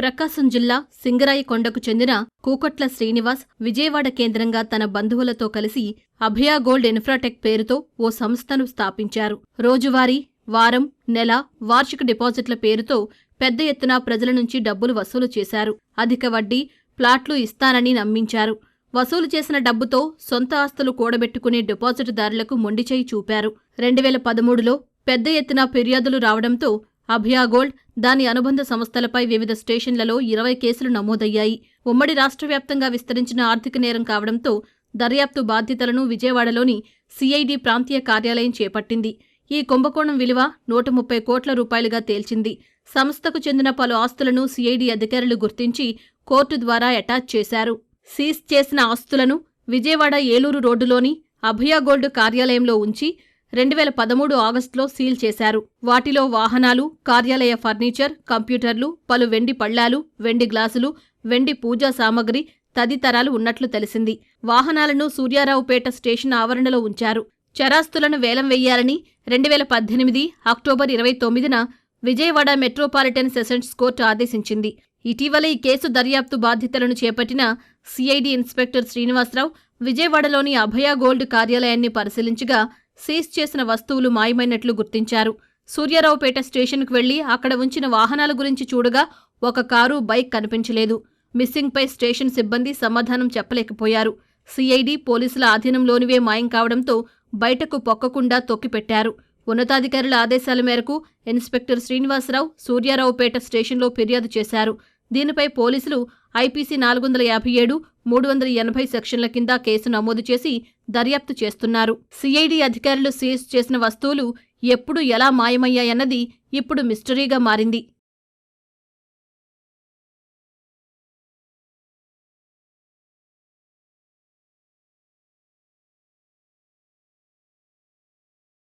ప్రకాశం జిల్లా సింగరాయకొండకు చెందిన కూకట్ల శ్రీనివాస్ విజయవాడ కేంద్రంగా తన బంధువులతో కలిసి అభయ గోల్డ్ ఇన్ఫ్రాటెక్ పేరుతో ఓ సంస్థను స్థాపించారు. రోజువారీ వారం నెల వార్షిక డిపాజిట్ల పేరుతో పెద్ద ఎత్తున ప్రజల నుంచి డబ్బులు వసూలు చేశారు. అధిక వడ్డీ ప్లాట్లు ఇస్తానని నమ్మించారు. వసూలు చేసిన డబ్బుతో సొంత ఆస్తులు కూడబెట్టుకునే డిపాజిటుదారులకు మొండిచేయి చూపారు. రెండు వేల పదమూడులో పెద్ద ఎత్తున ఫిర్యాదులు రావడంతో అభియాగోల్డ్ గోల్డ్ దాని అనుబంధ సంస్థలపై వివిధ స్టేషన్లలో ఇరవై కేసులు నమోదయ్యాయి. ఉమ్మడి రాష్ట్ర వ్యాప్తంగా విస్తరించిన ఆర్థిక నేరం కావడంతో దర్యాప్తు బాధ్యతలను విజయవాడలోని సిఐడి ప్రాంతీయ కార్యాలయం చేపట్టింది. ఈ కుంభకోణం విలువ నూట ముప్పై కోట్ల రూపాయలుగా తేల్చింది. సంస్థకు చెందిన పలు ఆస్తులను సిఐడి అధికారులు గుర్తించి కోర్టు ద్వారా అటాచ్ చేశారు. సీజ్ చేసిన ఆస్తులను విజయవాడ ఏలూరు రోడ్డులోని అభయ గోల్డ్ కార్యాలయంలో ఉంచి రెండు వేల పదమూడు ఆగస్టులో సీల్ చేశారు. వాటిలో వాహనాలు కార్యాలయ ఫర్నిచర్ కంప్యూటర్లు పలు వెండి పళ్ళాలు వెండి గ్లాసులు వెండి పూజా సామగ్రి తదితరాలు ఉన్నట్లు తెలిసింది. వాహనాలను సూర్యారావుపేట స్టేషన్ ఆవరణలో ఉంచారు. చరాస్తులను వేలం వెయ్యాలని రెండు వేల పద్దెనిమిది అక్టోబర్ ఇరవై తొమ్మిదిన విజయవాడ మెట్రోపాలిటన్ సెషన్స్ కోర్టు ఆదేశించింది. ఇటీవల ఈ కేసు దర్యాప్తు బాధ్యతలను చేపట్టిన సిఐడి ఇన్స్పెక్టర్ శ్రీనివాసరావు విజయవాడలోని అభయ గోల్డ్ కార్యాలయాన్ని పరిశీలించగా సీజ్ చేసిన వస్తువులు మాయమైనట్లు గుర్తించారు. సూర్యారావుపేట స్టేషన్కు వెళ్ళి అక్కడ ఉంచిన వాహనాల గురించి చూడగా ఒక కారు బైక్ కనిపించలేదు. మిస్సింగ్పై స్టేషన్ సిబ్బంది సమాధానం చెప్పలేకపోయారు. సిఐడి పోలీసుల ఆధీనంలోనివే మాయం కావడంతో బయటకు పొక్కకుండా తొక్కిపెట్టారు. ఉన్నతాధికారుల ఆదేశాల మేరకు ఇన్స్పెక్టర్ శ్రీనివాసరావు సూర్యారావుపేట స్టేషన్లో ఫిర్యాదు చేశారు. దీనిపై పోలీసులు ఐపీసీ నాలుగు వందల యాభై ఏడు మూడు వందల ఎనభై సెక్షన్ల కింద కేసు నమోదు చేసి దర్యాప్తు చేస్తున్నారు. సిఐడి అధికారులు సీజ్ చేసిన వస్తువులు ఎప్పుడు ఎలా మాయమయ్యాయన్నది ఇప్పుడు మిస్టరీగా మారింది.